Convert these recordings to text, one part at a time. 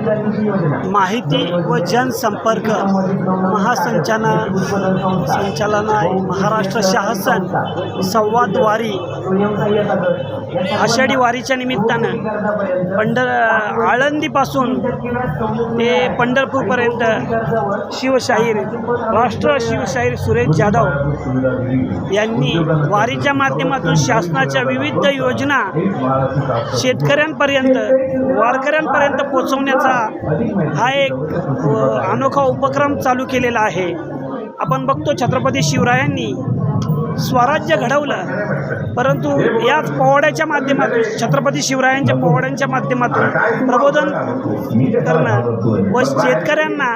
माहिती व जनसंपर्क महासंचालना संचालना महाराष्ट्र शासन संवादवारी आषाढी वारीच्या निमित्तानं पंढर आळंदीपासून ते पंढरपूरपर्यंत शिवशाहीर राष्ट्र शिवशाहीर सुरेश जाधव यांनी वारीच्या माध्यमातून शासनाच्या विविध योजना शेतकऱ्यांपर्यंत वारकऱ्यांपर्यंत पोचवण्याचा हा एक अनोखा उपक्रम चालू केलेला आहे. आपण बघतो छत्रपती शिवरायांनी स्वराज्य घडवलं परंतु याच पोवाड्याच्या माध्यमातून छत्रपती शिवरायांच्या पोवाड्यांच्या माध्यमातून प्रबोधन करणं व शेतकऱ्यांना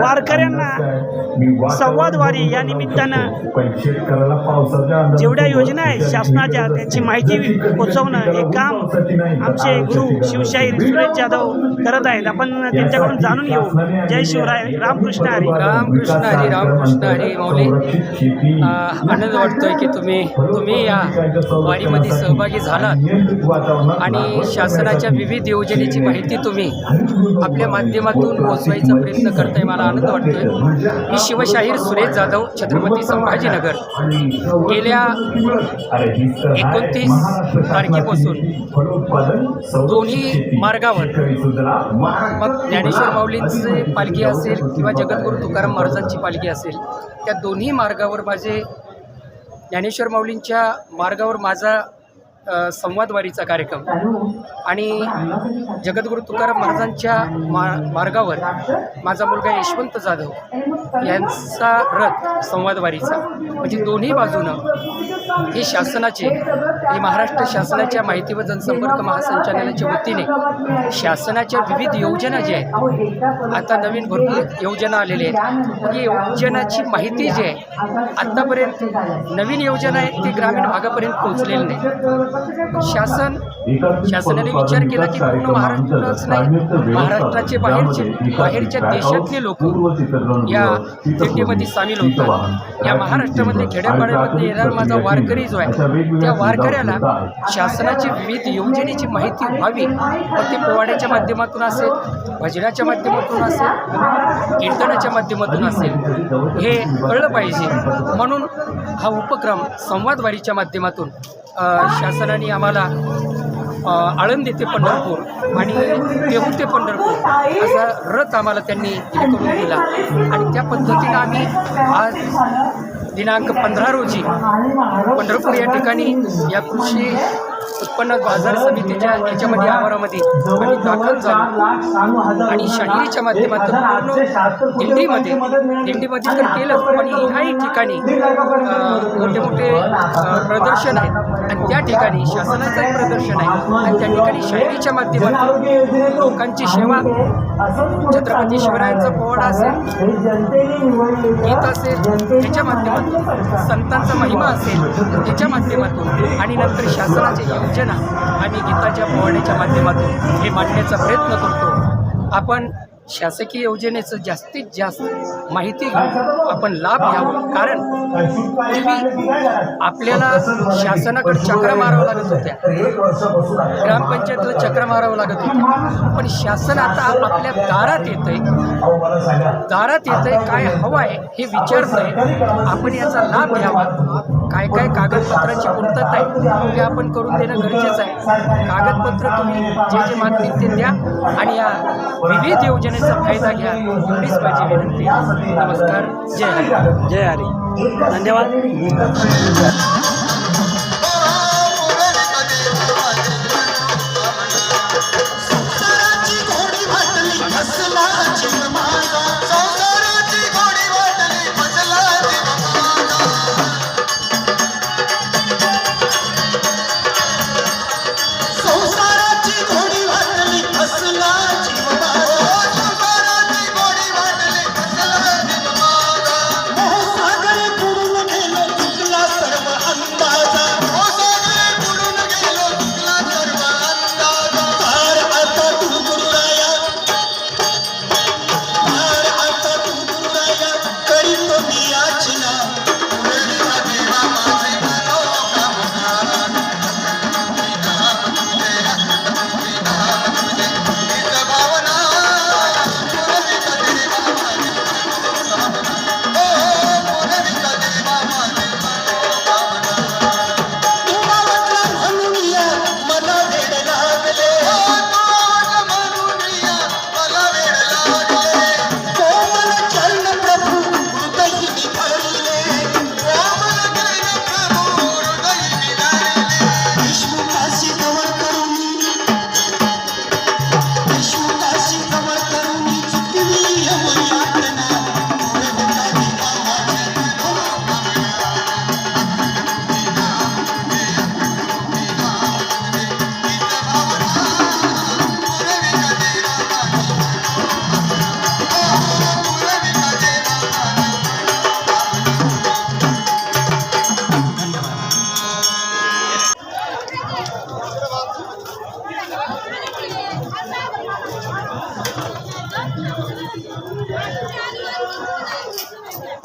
वारकऱ्यांना संवादवारी या निमित्तानं जेवढ्या योजना आहेत शासनाच्या त्यांची माहिती पोचवणं हे काम आमचे गुरु शिवशाहीर सुरेश जाधव करत आहेत. आपण त्यांच्याकडून जाणून घेऊ. जय शिवराय. रामकृष्ण हरी. रामकृष्ण हरी रामकृष्ण हरी माऊली. आनंद वाटतोय की तुम्ही तुम्ही या वारीमध्ये सहभागी झालात. आणि शासनाच्या विविध योजनेची माहिती तुम्ही आपल्या माध्यमातून पोचवायचा प्रयत्न करताय मला आनंद वाटतोय. मी शिवशाहीर सुरेश जाधव छत्रपती संभाजीनगर. गेल्या एकोणतीस तारखेपासून दोन्ही मार्गावर मग ज्ञानेश्वर माऊलींची पालखी असेल किंवा जगद्गुरू तुकाराम महाराजांची पालखी असेल त्या दोन्ही मार्गावर माझे ज्ञानेश्वर माऊलींच्या मार्गावर माझा संवादवारीचा कार्यक्रम. आणि जगद्गुरू तुकाराम महाराजांच्या मा मार्गावर माझा मुलगा यशवंत जाधव यांचा रथ संवादवारीचा म्हणजे दोन्ही बाजूनं हे शासनाचे हे महाराष्ट्र शासनाच्या माहिती व जनसंपर्क महासंचालनाच्या वतीने शासनाच्या विविध योजना ज्या आहेत आता नवीन भरपूर योजना आलेल्या आहेत. ही योजनाची माहिती जी आहे आत्तापर्यंत नवीन योजना आहेत ती ग्रामीण भागापर्यंत पोहोचलेली नाही. शासन शासनाने विचार केला की पूर्ण महाराष्ट्राच नाही महाराष्ट्राचे बाहेरचे बाहेरच्या देशातले लोक या दिंडीमध्ये सामील होतात. या महाराष्ट्रामधले खेड्यापाड्यामध्ये येणारा माझा वारकरी जो आहे त्या वारकऱ्याला शासनाची विविध योजनेची माहिती व्हावी मग ते पोवाड्याच्या माध्यमातून असेल भजनाच्या माध्यमातून असेल कीर्तनाच्या माध्यमातून असेल हे कळलं पाहिजे. म्हणून हा उपक्रम संवादवारीच्या माध्यमातून शासनाने आम्हाला आळंदी ते पंढरपूर आणि देहू ते पंढरपूर असा रथ आम्हाला त्यांनी करून दिला. आणि त्या पद्धतीनं आम्ही आज दिनांक पंधरा रोजी पंढरपूर या ठिकाणी या कृषी उत्पन्न बाजार समितीच्या याच्यामध्ये आवारामध्ये आम्ही दाखल झालो. आणि शाहिरीच्या माध्यमातून पूर्ण दिंडीमध्ये दिंडीमध्ये तर केलं पण ह्याही ठिकाणी मोठे मोठे प्रदर्शन आहेत. आणि त्या ठिकाणी शासनाचं एक प्रदर्शन आहे. आणि त्या ठिकाणी शाहिरीच्या माध्यमातून लोकांची सेवा छत्रपती शिवरायांचा पोवाडा असेल गीत असेल त्याच्या माध्यमातून संतांचा महिमा असेल त्याच्या माध्यमातून आणि नंतर शासनाच्या योजना आणि गीताच्या पोवाड्याच्या माध्यमातून हे मांडण्याचा प्रयत्न करतो. आपण शासकीय योजनेचं जास्तीत जास्त माहिती घेऊन आपण लाभ घ्यावा. कारण पूर्वी आपल्याला शासनाकडे चक्र मारावं लागत होत्या. ग्रामपंचायतला चक्र मारावं लागत होत्या पण शासन आता आपल्या दारात येतंय. दारात आहे काय हवं आहे हे विचारतंय. आपण याचा लाभ घ्यावा. काय काय कागदपत्रांची पूर्तता आहे ते आपण करून देणं गरजेचं आहे. कागदपत्र तुम्ही जे जे मागतील ते द्या आणि या विविध योजनेचा फायदा घ्या एवढीच माझी विनंती नमस्कार जय हरी. जय हरी. धन्यवाद.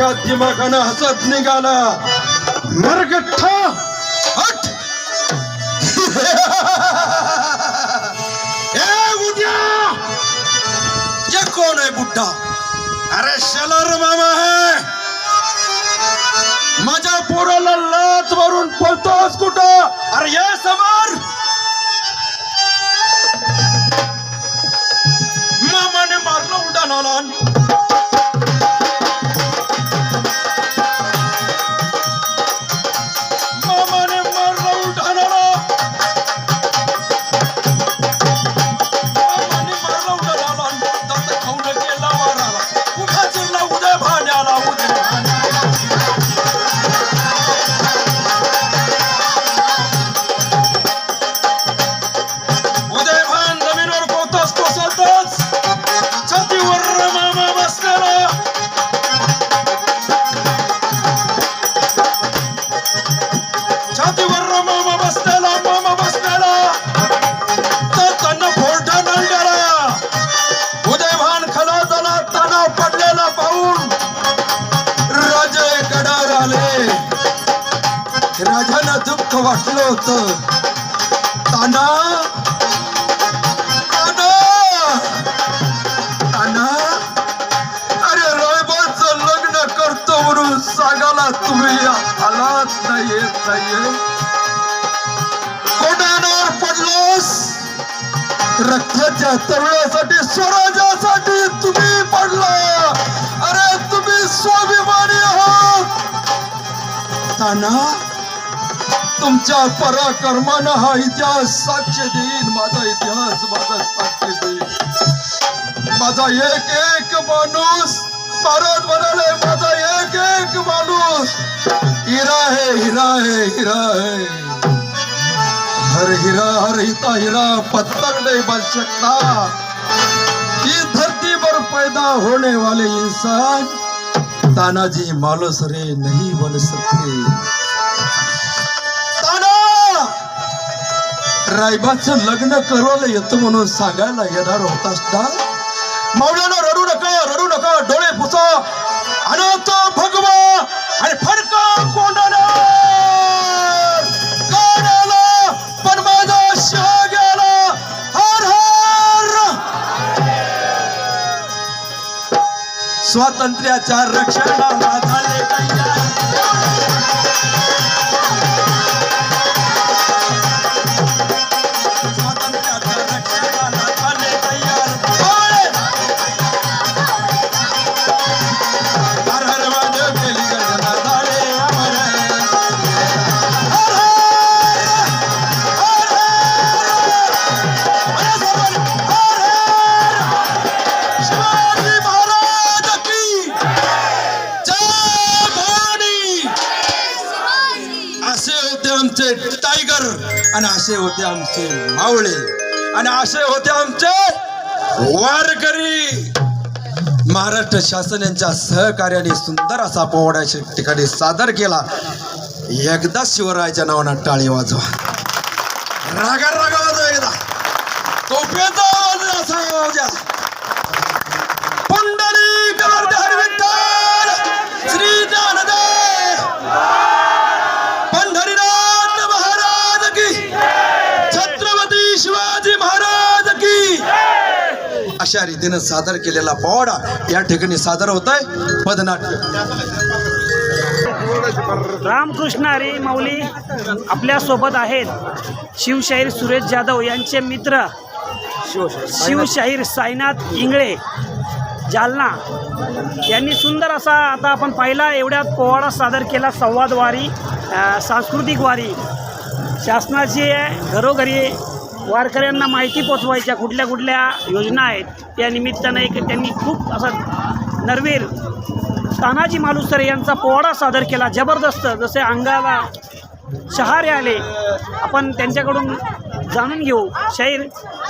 आणि मोठ्या दिमागानं हसत निघाला मरगठ्ठा हट। ए उद्या ये कोण आहे बुड्ढा अरे, शलर मामा है। माझ्या पोराला लाच मारून पळतोस कुठं? अरे, ये समोर। मामाने मारलं उडाणाला रक्ताच्या तरुणासाठी स्वराज्यासाठी तुम्ही पडला. अरे तुम्ही स्वाभिमानी आहात. ताना तुमच्या पराक्रमानं हा इतिहास साक्ष देईन. माझा इतिहास माझा साक्ष देईन. माझा एक एक माणूस भारत म्हणाले माझा एक एक माणूस. हिरा आहे हिरा आहे हिरा आहे हर हिरा हर हिता हिरा पत्थर नहीं बच सकता इस धरती पर पैदा होने वाले इंसान तानाजी मालोसरे नहीं बन सकते. ताना! रायबाचं लग्न करवलं येतं म्हणून सांगायला येणार होतास ना? मावल्यानं रडू नका रडू नका डोळे पुसा. अनंत भगवा आणि फडका कोंडाला स्वातंत्र्याच्या रक्षणाला झाले टायगर. आणि असे होते आमचे मावळे. आणि असे होते आमचे वारकरी. महाराष्ट्र शासन यांच्या सहकार्याने सुंदर असा पोवाडा ठिकाणी सादर केला. एकदा शिवरायाच्या नावानं टाळी वाजवा. रागा रागा वाजवा एकदा टोप्याचा आवाज असा आवाज द्या. पुंडलिक हरी विठ्ठल श्री ज्ञानदेव पंढरीनाथ महाराज की छत्रपती शिवाजी महाराज की अशा रीतीनं सादर केलेला पोवाडा या ठिकाणी सादर होत आहे पदनाट्य. रामकृष्ण हरी माऊली आपल्यासोबत आहेत शिवशाहीर सुरेश जाधव यांचे मित्र शिवशाहीर साईनाथ इंगळे जालना. यांनी सुंदर असा आता आपण पाहिला एवढ्यात पोवाडा सादर केला संवादवारी सांस्कृतिक वारी. शासनाची घरोघरी वारकऱ्यांना माहिती पोचवायच्या कुठल्या कुठल्या योजना आहेत त्या निमित्तानं एक त्यांनी खूप असा नरवीर तानाजी मालुसरे यांचा पोवाडा सादर केला. जबरदस्त जसे अंगाला शहारे आले आपण त्यांच्याकडून जाणून घेऊ. शाहीर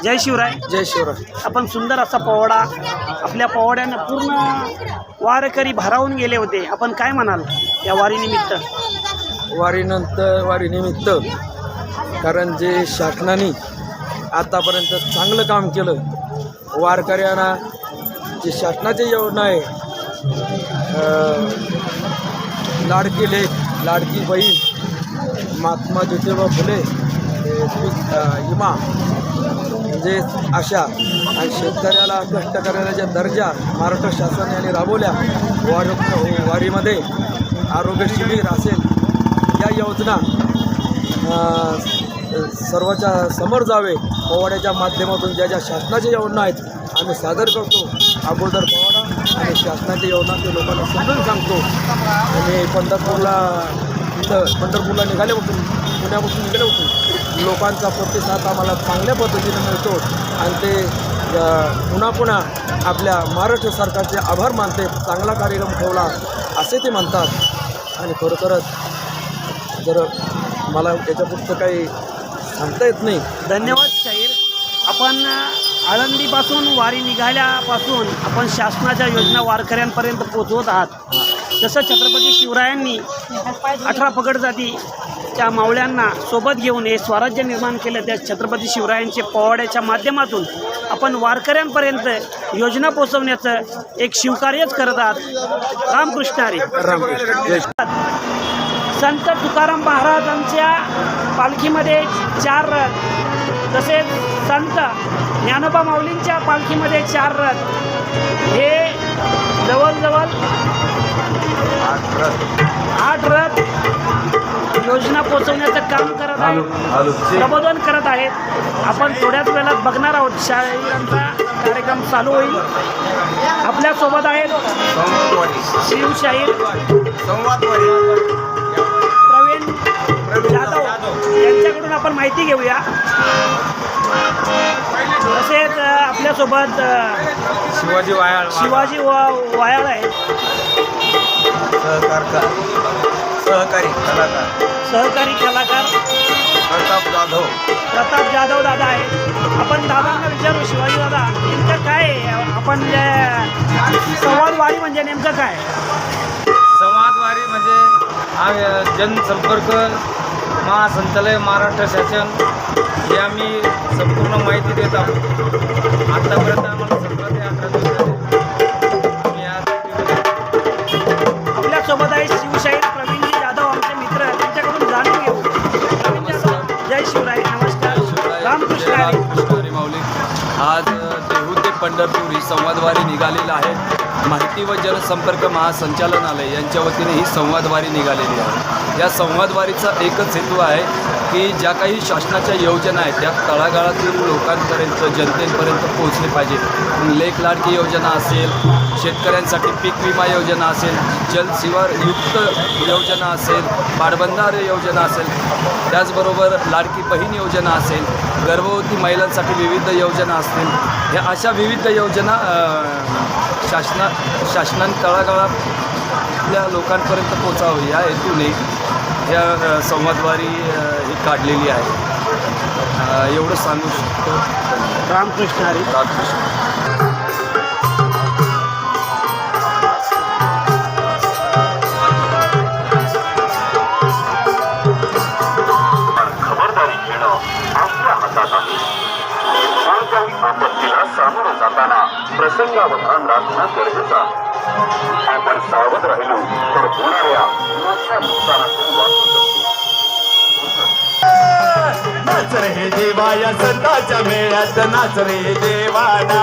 जय शिवराय. जय शिवराय. आपण सुंदर असा पोवाडा आपल्या पोवाड्यानं पूर्ण वारकरी भारावून गेले होते. आपण काय म्हणाल या वारीनिमित्त? वारीनंतर वारीनिमित्त कारण जे शासनाने आतापर्यंत चांगलं काम केलं. वारकऱ्यांना जे शासनाची योजना आहे लाडकी लेख लाडकी बहीण महात्मा ज्योतिबा फुले इमा विमा म्हणजे अशा आणि शेतकऱ्याला कष्टकऱ्याच्या दर्जा महाराष्ट्र शासन यांनी राबवल्या वार वारीमध्ये आरोग्य शिबिर असेल या योजना अ, सर्वाच्या समोर जावे. पोवाड्याच्या माध्यमातून ज्या ज्या शासनाच्या योजना आहेत आम्ही सादर करतो. अगोदर पोवाडा आणि शासनाच्या योजना ते लोकांना समजून सांगतो. आणि पंढरपूरला इथं पंढरपूरला निघाल्यापासून पुण्यापासून निघाले होतो. लोकांचा प्रतिसाद आम्हाला चांगल्या पद्धतीने मिळतो. आणि ते पुन्हा पुन्हा आपल्या महाराष्ट्र सरकारचे आभार मानते. चांगला कार्यक्रम ठेवला असे ते म्हणतात. आणि खरोखरच जर मला याच्यापुढचं काही सांगता येत नाही. धन्यवाद. आपण आळंदीपासून वारी निघाल्यापासून आपण शासनाच्या योजना वारकऱ्यांपर्यंत पोचवत आहात. जसं छत्रपती शिवरायांनी अठरा पगड जाती त्या मावळ्यांना सोबत घेऊन हे स्वराज्य निर्माण केलं त्या छत्रपती शिवरायांचे पोवाड्याच्या माध्यमातून आपण वारकऱ्यांपर्यंत योजना पोचवण्याचं एक शिवकार्यच करत आहात. रामकृष्ण हरी. संत तुकाराम महाराजांच्या पालखीमध्ये चार रथ तसेच संत ज्ञानोबा माऊलींच्या पालखीमध्ये चार रथ. हे जवळजवळ आठ रथ. योजना पोचवण्याचं काम करत आहे प्रबोधन करत आहेत. आपण थोड्याच वेळात बघणार आहोत शाळेचा कार्यक्रम चालू होईल. आपल्यासोबत आहेत शिवशाहीर प्रवीण जाधव. यांच्याकडून आपण माहिती घेऊया. अ, शिवाजी वायाळ शिवाजी वा वायाळ आहेत. सहकार सहकारी कलाकार. सहकारी कलाकार. प्रताप जाधव. प्रताप जाधव दादा आहेत. आपण दादांना विचारू शिवाजी दादा नेमकं काय आहे? आपण जे संवाद वारी म्हणजे नेमकं काय? संवादवारी म्हणजे हा जनसंपर्क महासंचालय महाराष्ट्र शासन हे आम्ही संपूर्ण माहिती देत आहोत. आत्तापर्यंत आम्हाला सतरा ते अठरा दिवस आपल्यासोबत आहे शिवशाहीर प्रवीणजी जाधव आमचे मित्र त्यांच्याकडून जाणून घेऊ. जय शिवराय नमस्कार. रामकृष्ण हरी कृष्णारी माऊली. आज देहू ते पंढरपूर ही संवादवारी निघालेली आहे. माहिती व जनसंपर्क महासंचालनालय यांच्या वतीने ही संवादवारी निघालेली आहे. या संवादवारीचा एकच हेतू आहे की ज्या काही शासनाच्या योजना आहेत त्या तळागाळातील लोकांपर्यंत जनतेपर्यंत पोहोचले पाहिजे लेख लाडकी योजना असेल शेतकऱ्यांसाठी पीक विमा योजना असेल जलशिवार युक्त योजना असेल पाटबंधार योजना असेल त्याचबरोबर लाडकी बहीण योजना असेल गर्भवती महिलांसाठी विविध योजना असतील ह्या अशा विविध योजना शासना शासनाने तळागाळातल्या लोकांपर्यंत पोचावं या हेतूने ह्या संवादवारी ही काढलेली आहे. एवढं सांगू शकतो? रामकृष्ण हरी. रामकृष्ण. खबरदारी घेणं आपल्या हातात आहे कोणत्याही आपत्तीला सामोरं जाताना प्रसंगावधान राखणं गरजेचं आहे. आपण सावध राहिलो तर होणाऱ्या मोठ्या नुकसानातून वाचू शकतो. नाच रे देवा या संताच्या मेळ्यात नाच रे देवाना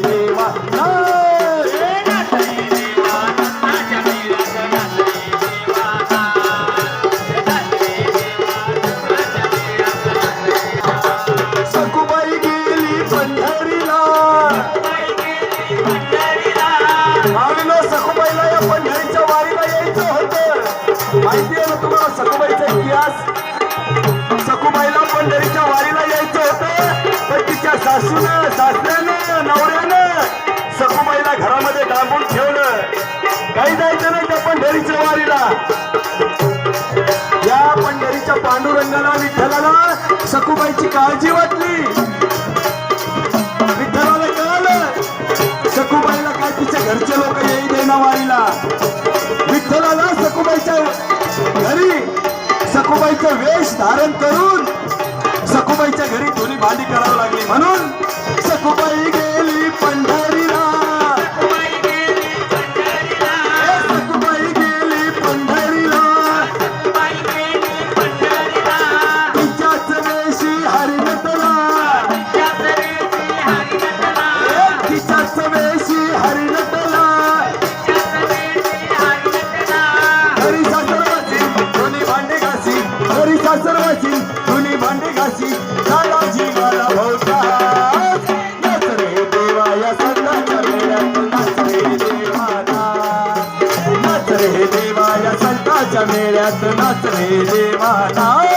सकुबाईची काळजी वाटली. विठ्ठलाला कळलं. सकुबाईला काय तिच्या घरचे लोक येई देणं वारीला. विठ्ठलाला सकुबाईच्या घरी सखूबाईचं वेश धारण करून सकुबाईच्या घरी थोडी भांडी करावी लागली म्हणून सकुबाई দেবানা